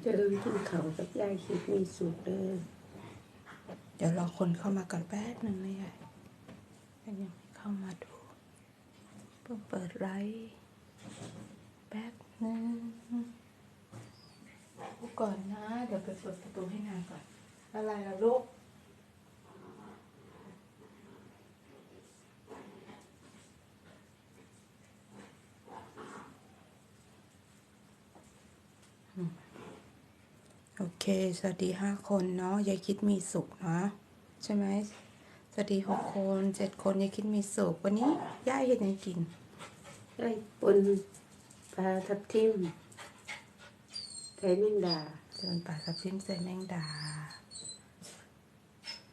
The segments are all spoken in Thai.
เจะเอิงกินเขาวกับยายคิดมีสุขเด้อเดี๋ยวรอคนเข้ามาก่อนแป๊บหนึ่งนะยายยังไม่เข้ามาดูเพิ่งเปิดไลฟ์แป๊บหนึ่งดูก่อนนะ เดี๋ยวไปเปิดประตูให้นางก่อน อะไรล่ะลูก โอเค สวัสดีห้าคนเนาะยายคิดมีสุขเนาะใช่ไหมสวัสดีหกคนเจ็ดคนยายคิดมีสุขวันนี้ย่าเห็นยังกินได้ปนปลาทับทิมไก่แมงดาเจริญป่าสับทิมใส่แมงดา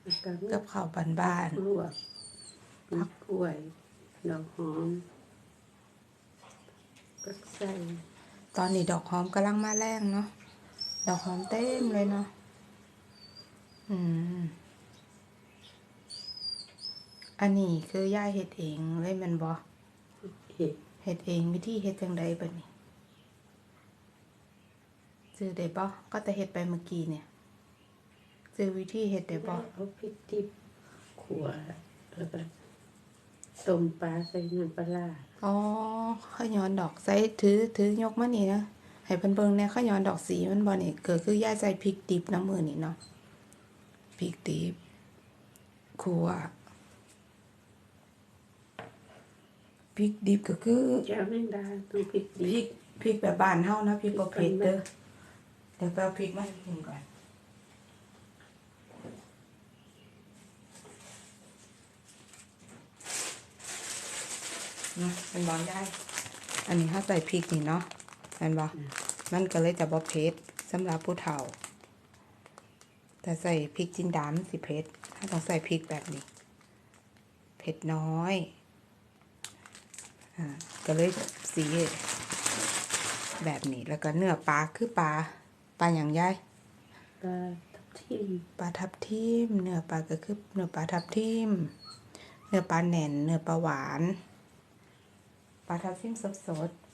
แล้วก็กับข้าวบานบ้านลวกผักกล้วยดอกหอมปักใส่ ๆตอนนี้ดอกหอมกำลังมาแรงเนาะ ดอกหอมเต็มเลยเนาะอืม อันนี้คือย่าเฮ็ดเองเลยแมันบอเห็ดเฮ็ดเองวิธีเฮ็ดจังใดบัดนี้ซื้อได้บ่ก็แต่เฮ็ดไปเมื่อกี้เนี่ยซื้อวิธีเฮ็ดได้บ่เอาพริกดิบขัวแล้วก็ต้มปลาใส่น้ำปลาร้าอ๋อข้าวย้อนดอกใส่ถือถือยกมานี่นะ ให้เพิ่นเบิ่งแหน่ข้าวย้อนดอกสีมันบ่นี่ก็คือย่าใส่พริกดิบน้ำมือนี่เนาะพริกดิบขัวพริกดิบก็คือแก้วแมงดาต้องพริกพดิริบกพริกแบบบ้านเฮานะพริกบ่เผ็ดเด้อเดี๋ยวไปเอาพริกมาให้กินก่อนเนาะเป็นบอลได้ อันนี้ถ้าใส่พริกนี่เนาะ แมันบอมันก็เลยจะบ่เผ็ดสำหรับผู้เฒ่า แต่ใส่พริกจินดามนสิเผ็ดถ้าต้องใส่พริกแบบนี้ เผ็ดน้อยอ่าก็เลยสีแบบนี้แล้วก็เนื้อปลาคือปลาปลาอย่างย่ายปลาทับทิมปลาทับทิมเนื้อปลาก็คือเนื้อปลาทับทิมเนื้อปลาแหน่นเนื้อปลาหวาน ปลาทับทิมสดสดๆ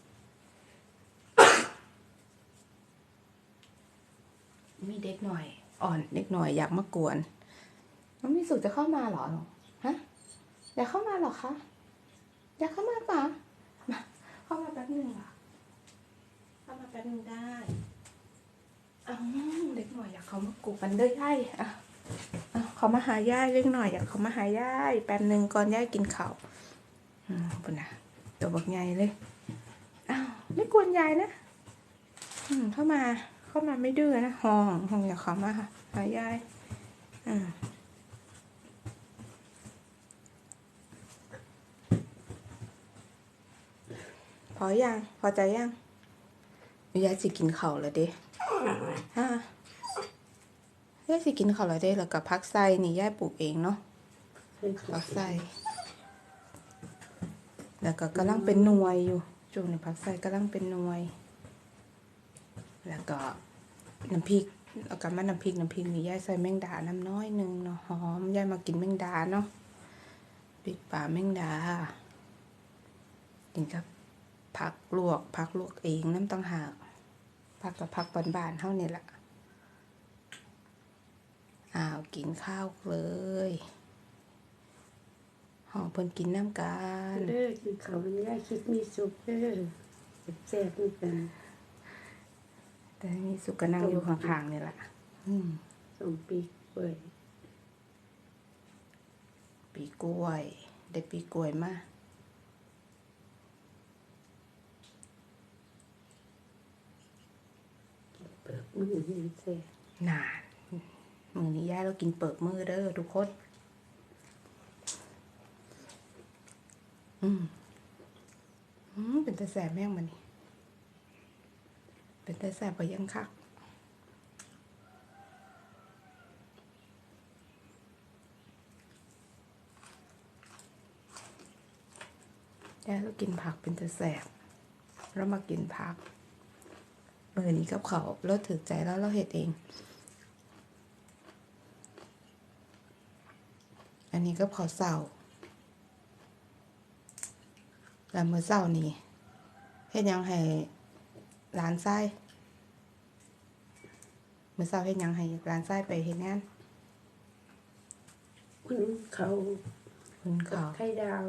มีเด็กหน่อย อ่อนเด็กหน่อยอยากมากวนน้องมีสุจะเข้ามาเหรอหนูฮะอยากเข้ามาเหรอคะอยากเข้ามาปะมาเข้ามาแป๊บนึงเหรอเข้ามาแป๊บนึงได้อ้าวเด็กหน่อยอยากเขามากูกันเด้อย่ายอะอะเขามาหาย่ายเล็กหน่อยอยากเขามาหาย่ายแป๊บนึงก่อนย่ายกินข้าวอืมปุ่นนะตัวบักใหญ่เลยอ้าวไม่กวนยายนะอืมเข้ามา เข้ามาไม่ดื้อนะห้องห้องอยากเขามาหายายอืมพอยังพอใจยังยายสิกินข้าวแล้วเด้ฮะยายสิกินข้าวแล้วเด้แล้วก็พักไส้นี่ยายปลูกเองเนาะใส่พักไส้แล้วก็กำลังเป็นหน่วยอยู่ช่วงนี้พักไส้กำลังเป็นหน่วย แล้วก็น้ำพริกแล้วก็มาน้ำพริกน้ำพริกนี่ยายใส่แมงดาน้ำน้อยหนึ่งเนาะหอมยายมากินแมงดาเนาะพริกป่าแมงดากินกับผักลวกผักลวกเองน้ำตังหากผักกับผักบานๆเท่านี่แหละอ้าวกินข้าวเลยหอมเพิ่นกินน้ำกันเด้อกินเขาวมันยายคิดมีสุขเด้อแซ่บๆด้วยกัน แต่มีสุกก็นั่งอยู่ข้างๆนี่แหละอืมสมปีกเปื่อยปีกล้วย ได้ปีกล้วยมาเปลือกมือนี่แซ่นานมือนี้ย่าเรากินเปิกมือเด้อทุกคนอืมอืมเป็นต่แสบแม่งมันนี่ เป็นแต่แสบไปยังคักยายเรากินผักเป็นแต่แสบเรามากินผักเมื่อนี้กับเขาเราถือใจแล้วเราเห็ดเอง อันนี้ก็พอเศร้าแล้วมือเศร้านี่เฮ็ดยังให้ หลานไส้เมื่อเช้าเฮ็ดหยังให้ร้านไส้ไปเฮ็ดงานอุ่นเขาคุณกับข้าวไข่ดาว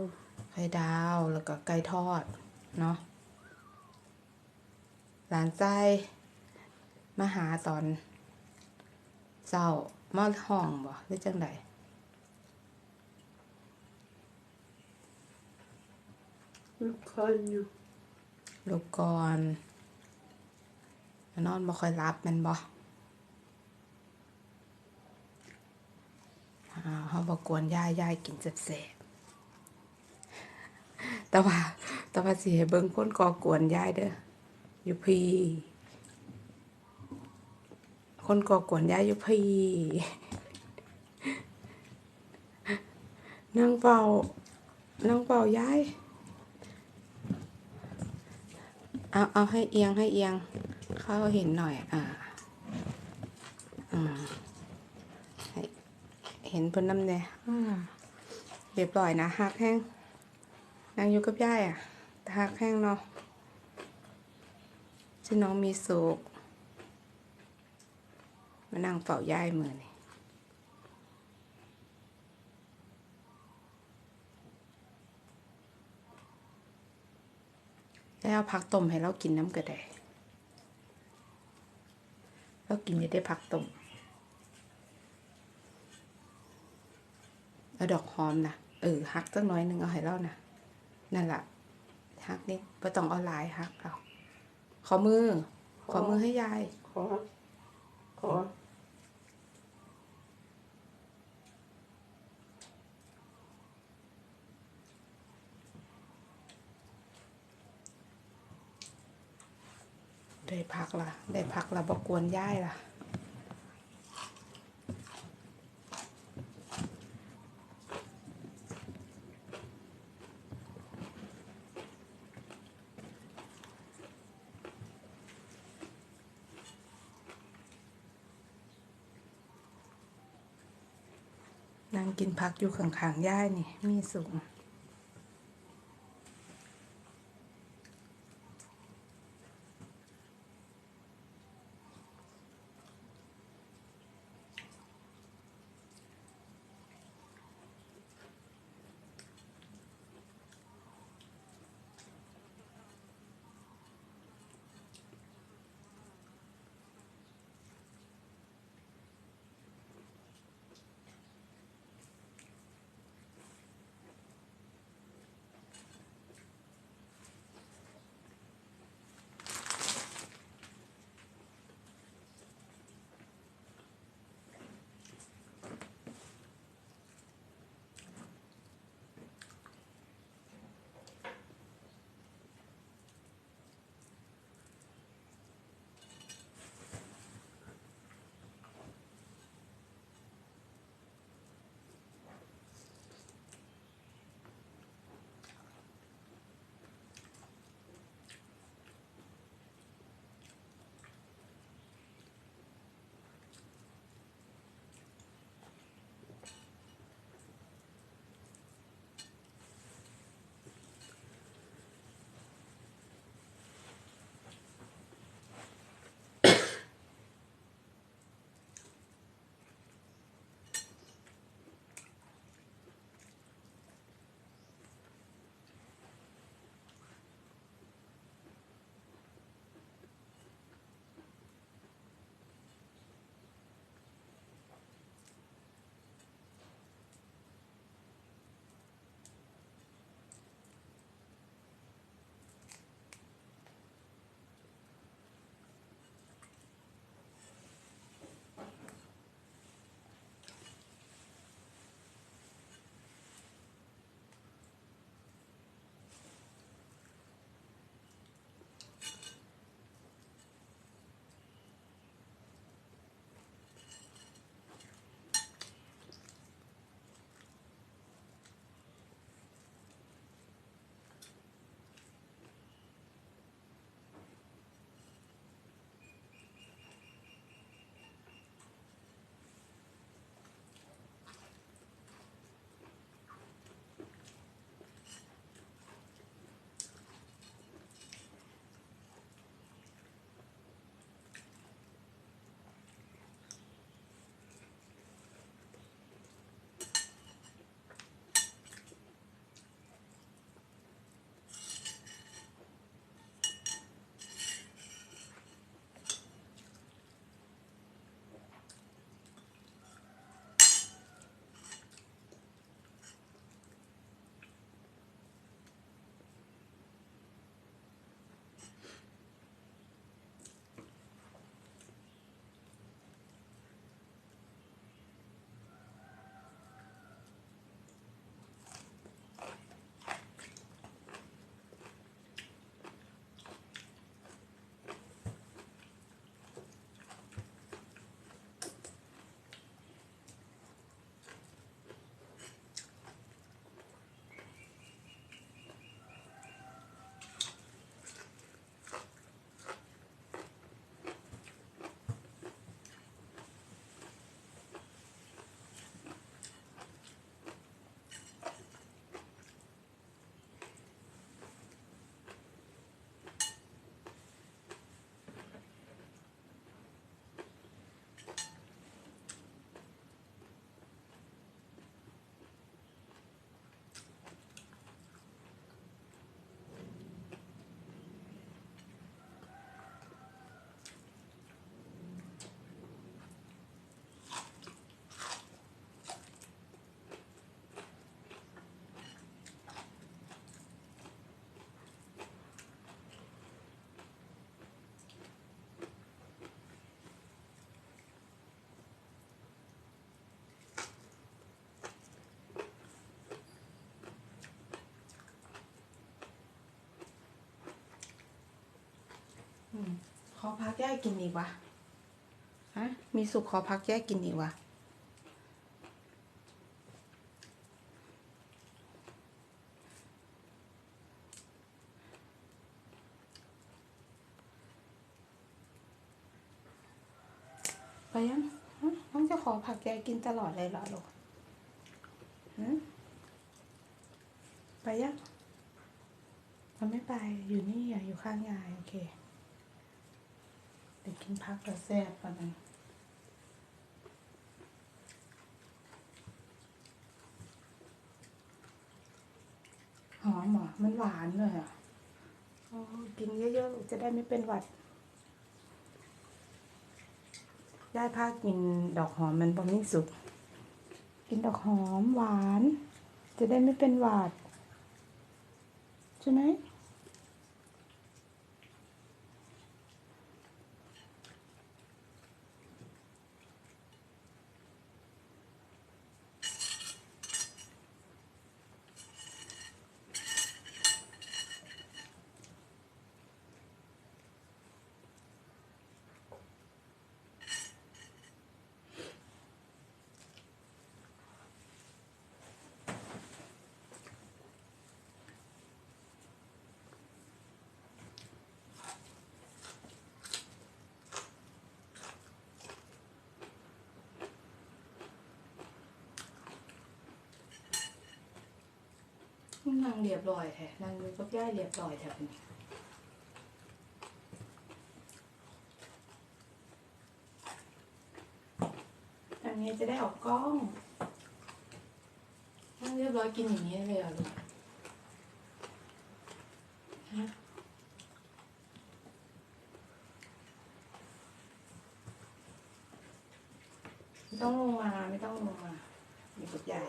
ไข่ดาวแล้วก็ไก่ทอด เนาะร้านไส้มาหาตอนเจ้ามาห้องบ่หรือจังไดลูกคนอยู่ลูกก่อน นอนบ่ค่อยรับมันบ่อ่าเฮาบ่กวนย่ายย่ายกินแซ่บๆแต่ว่าแต่ว่าสิให้เบิ่งคนก่อกวนยายเด้ออยู่พี่คนก่อกวนยายอยู่พี่นั่งเฝ้านั่งเฝ้าย้าย เอา เอาให้เอียงให้เอียง เขาเห็นหน่อย อ่าอืมให้เห็นพ่นน้ำเนี่ยเรียบร้อยนะหักแห้งนางอยู่กับยายอะแต่หักแห้งเนาะชื่อน้องมีสุขมานั่งเฝ้ายายมือนี่แล้วเอาผักต้มให้เรากินน้ำกระได ก็กินจะได้ผักต้มเอาดอกหอมนะเออหักสักน้อยหนึ่งเอาให้เรานะนั่นแหละหักนิดไม่ต้องเอาลายหักเอาขอมือ ขอมือให้ยาย ขอ ขอ ได้พักละได้พักละบกวนย่ายละนางกินพักอยู่ข้างๆย่ายนี่ มีสูง พักแยกกินอีกวะฮะมีสุกขอพักแยกกินอีกวะไปยังฮะน้องจะขอผักแยกกินตลอดเลยเหรอลูกฮะไปยังมันไม่ไปอยู่นี่อะอยู่ข้างยายโอเค เดี๋ยวกินพักแล้วแซ่บก่อนะหอมหรอมันหวานเลยอะอกินเยอะๆจะได้ไม่เป็นหวัดยายพากินดอกหอมมันบอมี่สุก กินดอกหอมหวาน จะได้ไม่เป็นหวัดใช่ไหม นางเรียบร้อยแท้นางดูกับย่ายเรียบร้อยแท้เป็นอันนี้จะได้ออกกล้องนางเรียบร้อยกินอย่างนี้เลยเหรอลูกฮะไม่ต้องลงมาไม่ต้องลงมาอยู่กับยาย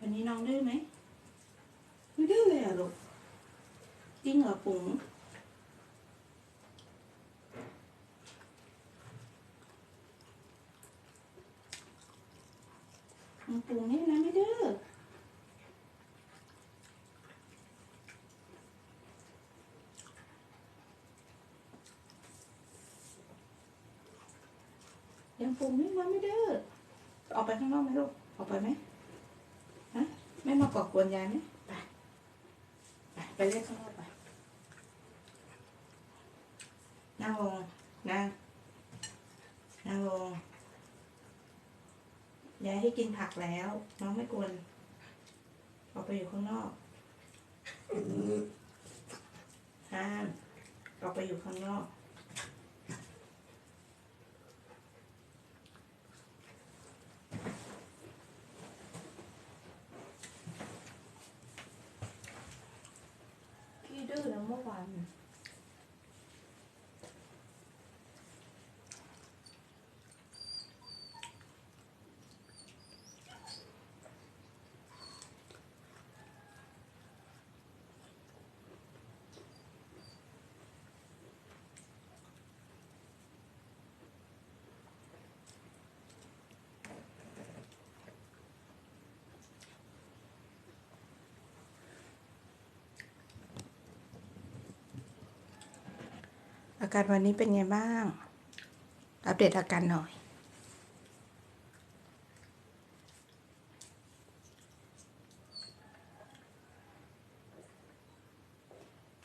วั นนี้น้องดื้อไหมไม่ดื้อเลยอะลูกจริงเหรอปุ๋งอืมปุ๋งนี่นะไม่ดื้อยังปุ๋งนี่นะไม่ดื้อออกไปข้างนอกไหมลูก ออกไปไหมฮะแม่มาก่อกวนยายไหมไปไปไปเล่นข้างนอกไปนั่งลงนั่งนั่งลงยายให้กินผักแล้ว น้องไม่กวนออกไปอยู่ข้างนอกห้ามออกไปอยู่ข้างนอก พี่ดื้อแล้ อวานอาการวันนี้เป็นไงบ้าง อัปเดตอาการหน่อย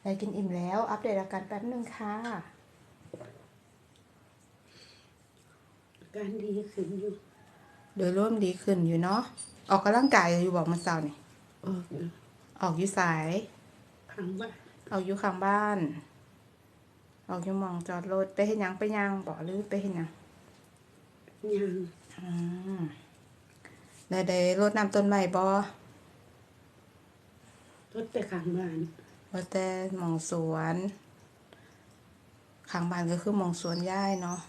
ยายกินอิ่มแล้ว อัปเดตอาการแป๊บนึงค่ะ อาการดีขึ้นอยู่ โดยร่วมดีขึ้นอยู่เนาะ ออกกำลังกายอยู่บอกเมันเช้านี่ออกอยู่ออกอยู่สายข้างบ้าน ออกอยู่ข้างบ้าน ออกอยู่หมองจอดรถไปเห็นยังไปยังบอกหรือไปเห็นยังยังอืมได้ได้รดน้ำต้นไม้บ่รถแต่ข้างบ้านว่าแต่หมองสวนข้างบ้านก็คือหมองสวนย่ายเนาะ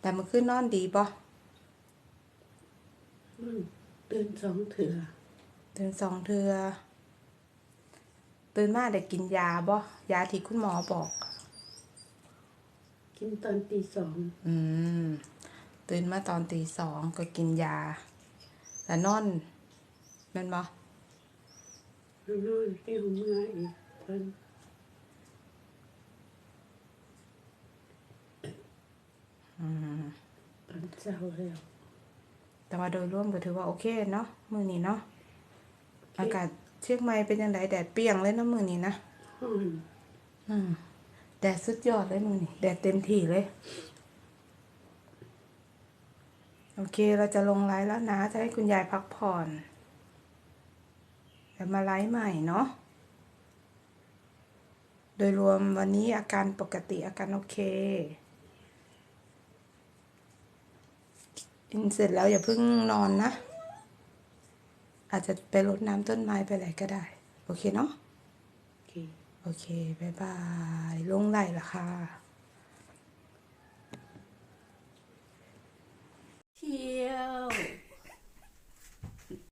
แต่เมื่อคืนนอนดีบ่อืมตื่นสองเถื่อตื่นสองเทือ ตื่นมาได้กินยาบ่ยาที่คุณหมอบอก กินตอนตีสองอืม ตื่นมาตอนตีสองก็กินยา แล้วนอนแม่นบ่แล้วนอนที่หัวเมื่ออีกตอนอืม ตอนเช้าแล้วแต่ว่าโดยรวมก็ถือว่าโอเคเนาะมื้อนี้เนาะอากาศ เชียงใหม่เป็นจังไดแดดเปรี้ยงเลยเนาะมื้อนี้นะห้อนอืมแดดสุดยอดเลยมื้อนี้แดดเต็มที่เลย โอเคเราจะลงไลฟ์แล้วนะ จะให้คุณยายพักผ่อนเดี๋ยวมาไลฟ์ใหม่เนาะโดยรวมวันนี้อาการปกติอาการโอเคกินเสร็จแล้วอย่าเพิ่งนอนนะ อาจจะไปรดน้ำต้นไม้ไปไหนก็ได้ โอเคเนาะโอเคบายบายลงไหลละค่ะเที่ยว